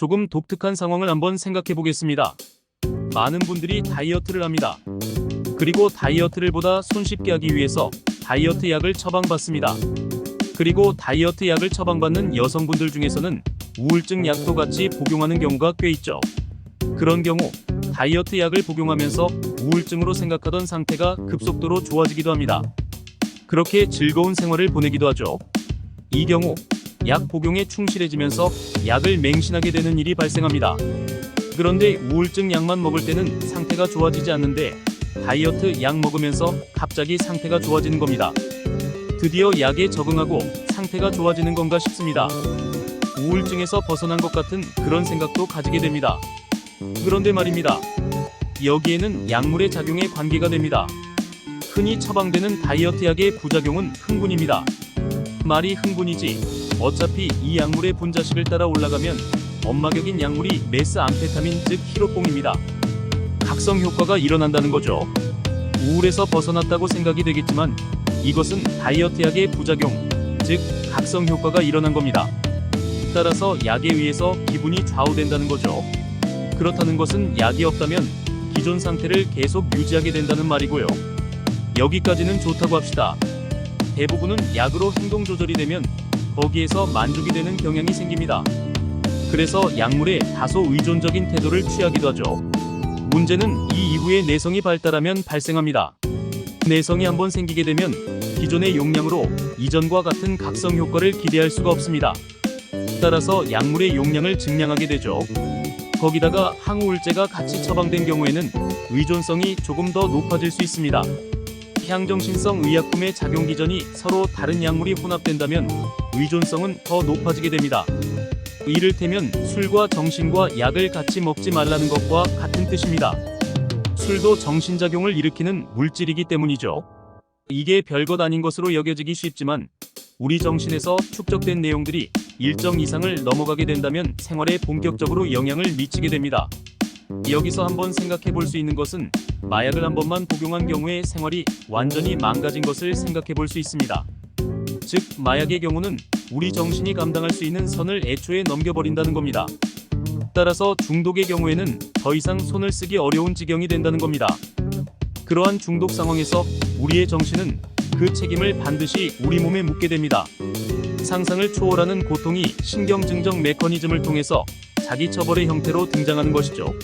조금 독특한 상황을 한번 생각해 보겠습니다. 많은 분들이 다이어트를 합니다. 그리고 다이어트를 보다 손쉽게 하기 위해서 다이어트 약을 처방받습니다. 그리고 다이어트 약을 처방받는 여성분들 중에서는 우울증 약도 같이 복용하는 경우가 꽤 있죠. 그런 경우 다이어트 약을 복용하면서 우울증으로 생각하던 상태가 급속도로 좋아지기도 합니다. 그렇게 즐거운 생활을 보내기도 하죠. 이 경우 약 복용에 충실해지면서 약을 맹신하게 되는 일이 발생합니다. 그런데 우울증 약만 먹을 때는 상태가 좋아지지 않는데 다이어트 약 먹으면서 갑자기 상태가 좋아지는 겁니다. 드디어 약에 적응하고 상태가 좋아지는 건가 싶습니다. 우울증에서 벗어난 것 같은 그런 생각도 가지게 됩니다. 그런데 말입니다. 여기에는 약물의 작용에 관계가 됩니다. 흔히 처방되는 다이어트 약의 부작용은 흥분입니다. 말이 흥분이지 어차피 이 약물의 분자식을 따라 올라가면 엄마격인 약물이 메스 암페타민 즉 히로뽕입니다. 각성 효과가 일어난다는 거죠. 우울에서 벗어났다고 생각이 되겠지만 이것은 다이어트 약의 부작용, 즉 각성 효과가 일어난 겁니다. 따라서 약에 의해서 기분이 좌우된다는 거죠. 그렇다는 것은 약이 없다면 기존 상태를 계속 유지하게 된다는 말이고요. 여기까지는 좋다고 합시다. 대부분은 약으로 행동 조절이 되면 거기에서 만족이 되는 경향이 생깁니다. 그래서 약물에 다소 의존적인 태도를 취하기도 하죠. 문제는 이 이후에 내성이 발달하면 발생합니다. 내성이 한번 생기게 되면 기존의 용량으로 이전과 같은 각성 효과를 기대할 수가 없습니다. 따라서 약물의 용량을 증량하게 되죠. 거기다가 항우울제가 같이 처방된 경우에는 의존성이 조금 더 높아질 수 있습니다. 향정신성 의약품의 작용 기전이 서로 다른 약물이 혼합된다면 의존성은 더 높아지게 됩니다. 이를테면 술과 정신과 약을 같이 먹지 말라는 것과 같은 뜻입니다. 술도 정신작용을 일으키는 물질이기 때문이죠. 이게 별것 아닌 것으로 여겨지기 쉽지만 우리 정신에서 축적된 내용들이 일정 이상을 넘어가게 된다면 생활에 본격적으로 영향을 미치게 됩니다. 여기서 한번 생각해 볼 수 있는 것은 마약을 한 번만 복용한 경우에 생활이 완전히 망가진 것을 생각해 볼 수 있습니다. 즉, 마약의 경우는 우리 정신이 감당할 수 있는 선을 애초에 넘겨버린다는 겁니다. 따라서 중독의 경우에는 더 이상 손을 쓰기 어려운 지경이 된다는 겁니다. 그러한 중독 상황에서 우리의 정신은 그 책임을 반드시 우리 몸에 묻게 됩니다. 상상을 초월하는 고통이 신경증정 메커니즘을 통해서 자기 처벌의 형태로 등장하는 것이죠.